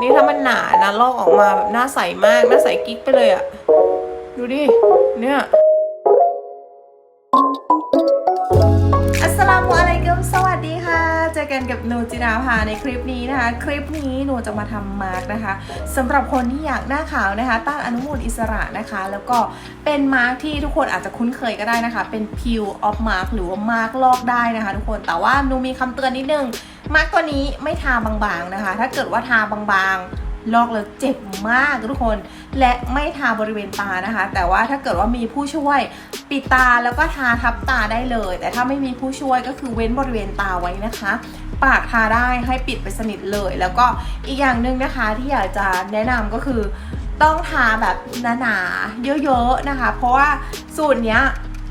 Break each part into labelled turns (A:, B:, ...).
A: นี่ถ้ามันหนานะลอกออกมาแบบหน้าใสมากหน้าใสกิ๊กไปเลยอะดูดิ เนี่ยอัสสลามุอะลัย จอกันกับหนูจินาภาในคลิปนี้นะคะ คลิปนี้หนูจะมาทำมาร์กนะคะสำหรับคนที่อยากหน้าขาวนะคะ ต้านอนุมูลอิสระนะคะ แล้วก็เป็นมาร์กที่ทุกคนอาจจะคุ้นเคยก็ได้นะคะ เป็นพิวออฟมาร์กหรือว่ามาร์กลอกได้นะคะ ทุกคนแต่ว่าหนูมีคำเตือนนิดนึงมาร์กตัวนี้ไม่ทาบางๆนะคะ ถ้าเกิดว่าทาบางๆ ลอกแล้วเจ็บมากทุกคน และไม่ทาบริเวณตานะคะ แต่ว่าถ้าเกิดว่ามีผู้ช่วยปิดตาแล้วก็ทาทับตาได้เลย แต่ถ้าไม่มีผู้ช่วยก็คือเว้นบริเวณตาไว้นะคะ ปากทาได้ให้ปิดไปสนิทเลย แล้วก็อีกอย่างหนึ่งนะคะที่อยากจะแนะนำก็คือต้องทาแบบหนาๆเยอะๆนะคะ เพราะว่าสูตรเนี้ย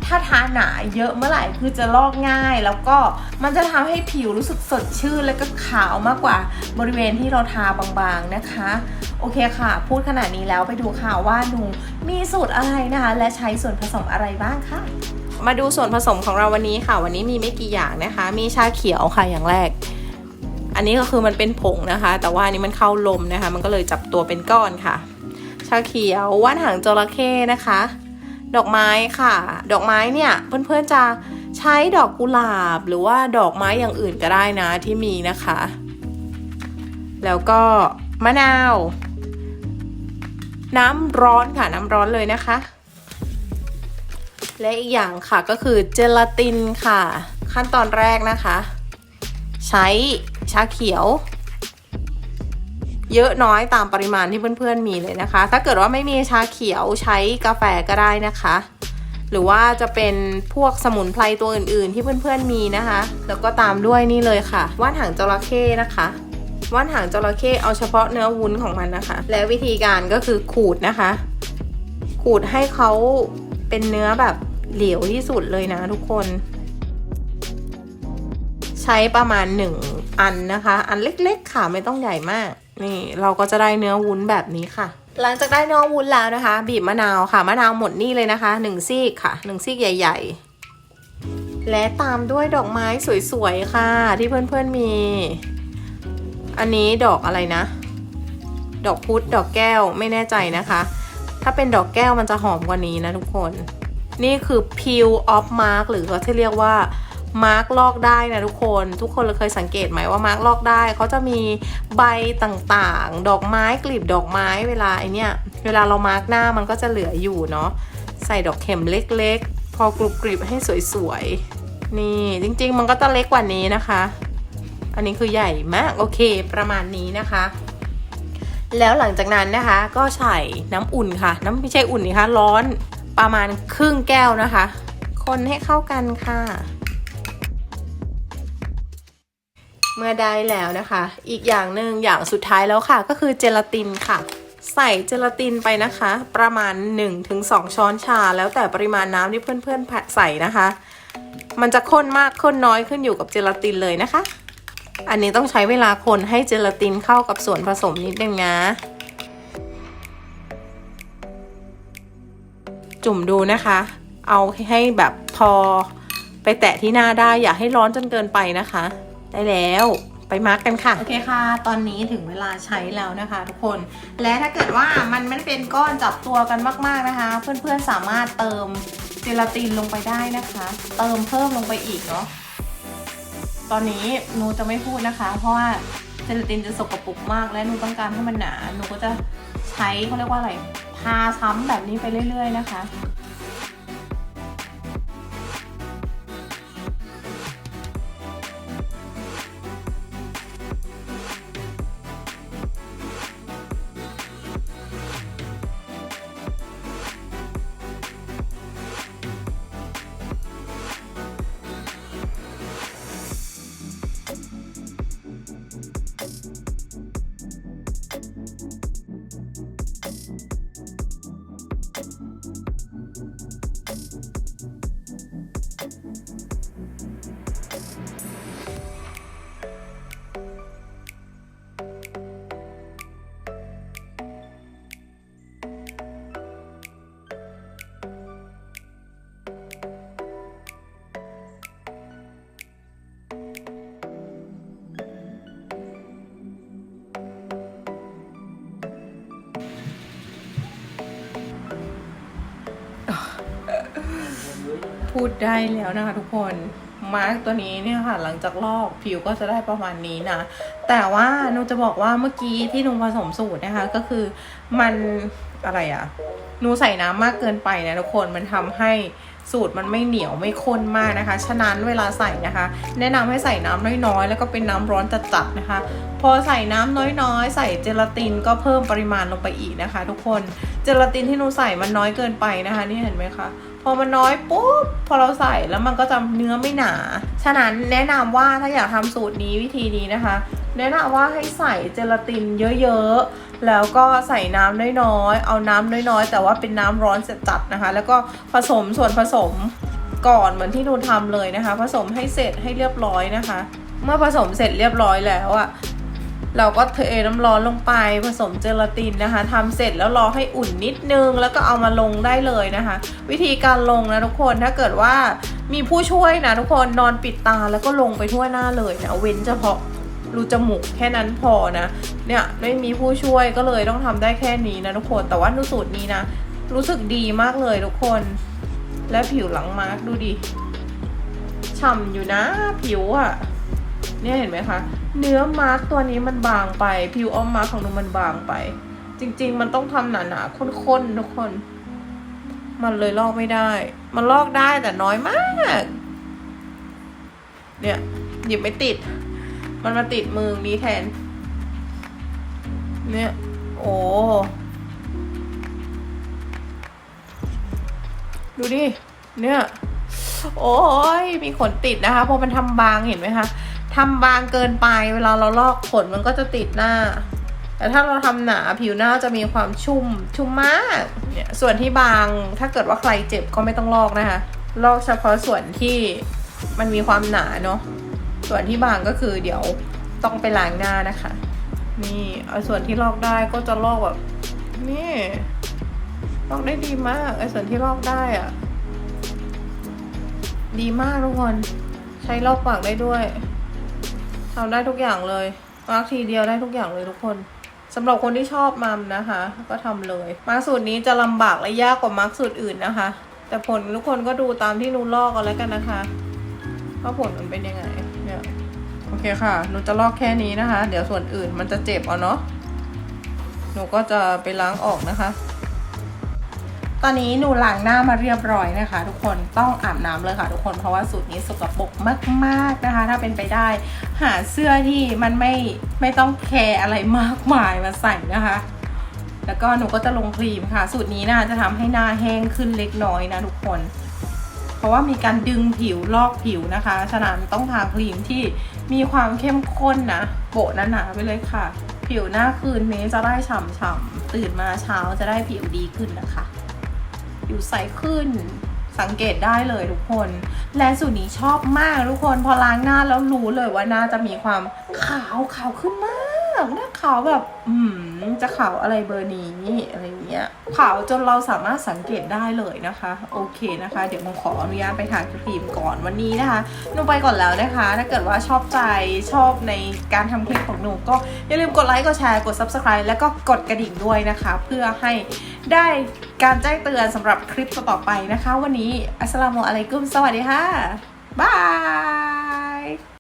A: ถ้าทาหนาเยอะเมื่อไหร่คือจะลอกง่าย แล้วก็มันจะทำให้ผิวรู้สึกสดชื่นและก็ขาวมากกว่าบริเวณที่เราทาบางๆนะคะ โอเคค่ะ พูดขนาดนี้แล้วไปดูค่ะว่าหนูมีสูตรอะไรนะคะและใช้ส่วนผสมอะไรบ้างค่ะ มาดูส่วนผสมของเราวันนี้ค่ะ วันนี้มีไม่กี่อย่างนะคะ มีชาเขียวค่ะอย่างแรก อันนี้ก็คือมันเป็นผงนะคะ แต่ว่าอันนี้มันเข้าลมนะคะ มันก็เลยจับตัวเป็นก้อนค่ะ ชาเขียวว่านหางจระเข้นะคะ ดอกไม้ค่ะ ดอกไม้เนี่ยเพื่อนๆจะใช้ดอกกุหลาบหรือว่าดอกไม้อย่างอื่นก็ได้นะที่มีนะคะ แล้วก็มะนาว น้ำร้อนค่ะน้ำร้อนเลยนะคะ และอีกอย่างค่ะก็คือเจลาตินค่ะ ขั้นตอนแรกนะคะ ใช้ชาเขียว เยอะน้อยตามปริมาณที่เพื่อนๆมีเลยนะคะ ถ้าเกิดว่าไม่มีชาเขียวใช้กาแฟก็ได้นะคะ หรือว่าจะเป็นพวกสมุนไพรตัวอื่นๆ ที่เพื่อนๆมีนะคะ แล้วก็ตามด้วยนี่เลยค่ะ ว่านหางจระเข้นะคะว่านหางจระเข้เอาเฉพาะเนื้อวุ้นของมันนะคะ และวิธีการก็คือขูดนะคะ ขูดให้เขาเป็นเนื้อแบบเหลวที่สุดเลยนะทุกคน ใช้ประมาณ 1 อันนะคะ อันเล็กๆค่ะไม่ต้องใหญ่มาก นี่เราก็จะได้เนื้อวุ้นแบบนี้ค่ะ หลังจากได้เนื้อวุ้นแล้วนะคะ บีบมะนาวค่ะ มะนาวหมดนี่เลยนะคะ1ซีกค่ะ1ซีกใหญ่ ๆ และตามด้วยดอกไม้สวยๆค่ะ ที่เพื่อนๆมี อันนี้ดอกอะไรนะ ดอกพุธดอกแก้วไม่แน่ใจนะคะ ถ้าเป็นดอกแก้วมันจะหอมกว่านี้นะทุกคน นี่คือ peel of mark หรือที่เรียกว่า มาร์กลอกได้นะทุกคน ทุกคนเราเคยสังเกตไหมว่ามาร์กลอกได้เขาจะมีใบต่างๆ ดอกไม้กลีบดอกไม้เวลาไอเนี้ยเวลาเรามาร์กหน้ามันก็จะเหลืออยู่เนาะใส่ดอกเข็มเล็กๆ พอกรุบกริบให้สวยๆ นี่จริงๆ มันก็จะเล็กกว่านี้นะคะ อันนี้คือใหญ่มากโอเคประมาณนี้นะคะแล้วหลังจากนั้นนะคะก็ใส่น้ำอุ่นค่ะ น้ำไม่ใช่อุ่นนี่คะร้อนประมาณครึ่งแก้วนะคะ คนให้เข้ากันค่ะ เมื่อได้แล้วนะคะ อีกอย่างหนึ่งอย่างสุดท้ายแล้วค่ะ ก็คือเจลาตินค่ะ ใส่เจลาตินไปนะคะ ประมาณ 1-2 ช้อนชา แล้วแต่ปริมาณน้ำที่เพื่อนๆใส่นะคะ มันจะข้นมากข้นน้อยขึ้นอยู่กับเจลาตินเลยนะคะ อันนี้ต้องใช้เวลาคนให้เจลาตินเข้ากับส่วนผสมนิดนึงนะจุ่มดูนะคะ เอาให้แบบพอไปแตะที่หน้าได้อย่าให้ร้อนจนเกินไปนะคะ ได้แล้วไปมาร์กกันค่ะ โอเคค่ะ ตอนนี้ถึงเวลาใช้แล้วนะคะ ทุกคน และถ้าเกิดว่ามันไม่เป็นก้อนจับตัวกันมากๆนะคะ เพื่อนๆสามารถเติมเจลาตินลงไปได้นะคะ เติมเพิ่มลงไปอีกเนาะ ตอนนี้หนูจะไม่พูดนะคะ เพราะว่าเจลาตินจะสกปรกมาก และหนูต้องการให้มันหนาหนูก็จะใช้เขาเรียกว่าอะไร ทาซ้ำแบบนี้ไปเรื่อย ๆ นะคะ พูดได้แล้วนะคะทุกคนมาร์กตัวนี้เนี่ยค่ะ หลังจากลอกผิวก็จะได้ประมาณนี้นะ แต่ว่าหนูจะบอกว่าเมื่อกี้ที่หนูผสมสูตรนะคะ ก็คือมันอะไรอะหนูใส่น้ำมากเกินไปนะทุกคนมันทำให้สูตรมันไม่เหนียวไม่ข้นมากนะคะ ฉะนั้นเวลาใส่นะคะ แนะนำให้ใส่น้ำน้อยๆ แล้วก็เป็นน้ำร้อนจัดๆนะคะ พอใส่น้ำน้อยๆ ใส่เจลาตินก็เพิ่มปริมาณลงไปอีกนะคะ ทุกคน เจลาตินที่หนูใส่มันน้อยเกินไปนะคะ นี่เห็นไหมคะ อมันน้อยปุ๊บพอเราใส่แล้วมันก็จะเนื้อไม่หนา ฉะนั้นแนะนำว่าถ้าอยากทำสูตรนี้วิธีนี้นะคะ แนะนำว่าให้ใส่เจลาตินเยอะๆ แล้วก็ใส่น้ำน้อยๆ เอาน้ำน้อยๆ แต่ว่าเป็นน้ำร้อนจัดๆนะคะ แล้วก็ผสมส่วนผสมก่อนเหมือนที่นูทำเลยนะคะ ผสมให้เสร็จให้เรียบร้อยนะคะ เมื่อผสมเสร็จเรียบร้อยแล้วอะ เราก็เทน้ำร้อนลงไปผสมเจลาตินนะคะทำเสร็จแล้วรอให้อุ่นนิดนึง แล้วก็เอามาลงได้เลยนะคะ วิธีการลงนะทุกคนถ้าเกิดว่ามีผู้ช่วยนะทุกคนนอนปิดตาแล้วก็ลงไปทั่วหน้าเลยนะเว้นเฉพาะรูจมูกแค่นั้นพอนะ เนี่ยไม่มีผู้ช่วยก็เลยต้องทำได้แค่นี้นะทุกคน แต่ว่านูสูตรนี้นะ รู้สึกดีมากเลยทุกคน และผิวหลังมาร์กดูดิฉ่ำอยู่นะผิวอะ เนี่ยเห็นไหมคะ เนื้อมาร์กตัวนี้มันบางไป ผิวออมมาร์กของหนูมันบางไป จริง ๆ มันต้องทำหนาๆข้นๆทุกคน มันเลยลอกไม่ได้ มันลอกได้แต่น้อยมาก เนี่ยหยิบไม่ติด มันมาติดมือนี้แทน เนี่ย โอ้ดูดิ เนี่ย โอ้ย มีขนติดนะคะเพราะมันทำบางเห็นไหมคะ ทำบางเกินไปเวลาเราลอกขนมันก็จะติดหน้า แต่ถ้าเราทำหนาผิวหน้าจะมีความชุ่มชุ่มมากเนี่ยส่วนที่บางถ้าเกิดว่าใครเจ็บก็ไม่ต้องลอกนะคะ ลอกเฉพาะส่วนที่มันมีความหนาเนาะส่วนที่บางก็คือเดี๋ยวต้องไปล้างหน้านะคะ นี่เอาส่วนที่ลอกได้ก็จะลอกแบบนี่ลอกได้ดีมากไอ้ส่วนที่ลอกได้อะดีมากทุกคนใช้ลอกปากได้ด้วย ทำได้ทุกอย่างเลยมาร์กทีเดียวได้ทุกอย่างเลยทุกคนสำหรับคนที่ชอบมัมนะคะ ก็ทำเลยมาร์กสูตรนี้จะลำบากและยากกว่ามาร์กสูตรอื่นนะคะ แต่ผลทุกคนก็ดูตามที่หนูลอกกันแล้วกันนะคะว่าผลมันเป็นยังไงเนี่ยโอเคค่ะหนูจะลอกแค่นี้นะคะ เดี๋ยวส่วนอื่นมันจะเจ็บเอาเนาะหนูก็จะไปล้างออกนะคะ ตอนนี้หนูล้างหน้ามาเรียบร้อยนะคะ ทุกคนต้องอาบน้ำเลยค่ะ ทุกคนเพราะว่าสูตรนี้สกปรกมาก ๆนะคะ ถ้าเป็นไปได้ หาเสื้อที่มันไม่ไม่ต้องแคร์อะไรมากมายมาใส่นะคะ แล้วก็หนูก็จะลงครีมค่ะ สูตรนี้นะคะจะทำให้หน้าแห้งขึ้นเล็กน้อยนะทุกคน เพราะว่ามีการดึงผิวลอกผิวนะคะ ฉะนั้นต้องทาครีมที่มีความเข้มข้นนะโปะหนาๆไปเลยค่ะ ผิวหน้าคืนนี้จะได้ฉ่ำๆตื่นมาเช้าจะได้ผิวดีขึ้นนะคะ อยู่ใสขึ้น สังเกตได้เลยทุกคน และสูตรนี้ชอบมากทุกคน พอล้างหน้าแล้วรู้เลยว่าหน้าจะมีความขาวขาวขึ้นมากหน้าขาวแบบ อืม จะขาวอะไรเบอร์นี้อะไรเงี้ย ขาวจนเราสามารถสังเกตได้เลยนะคะ โอเคนะคะ เดี๋ยวมงขออนุญาตไปทาครีมก่อนวันนี้นะคะหนูไปก่อนแล้วนะคะ ถ้าเกิดว่าชอบใจชอบในการทำคลิปของหนูก็อย่าลืมกดไลค์ กดแชร์ กด subscribe แล้วก็กดกระดิ่งด้วยนะคะ เพื่อให้ ได้การแจ้งเตือนสำหรับคลิปต่อไปนะคะ วันนี้อัสสลามุอะลัยกุม สวัสดีค่ะ บาย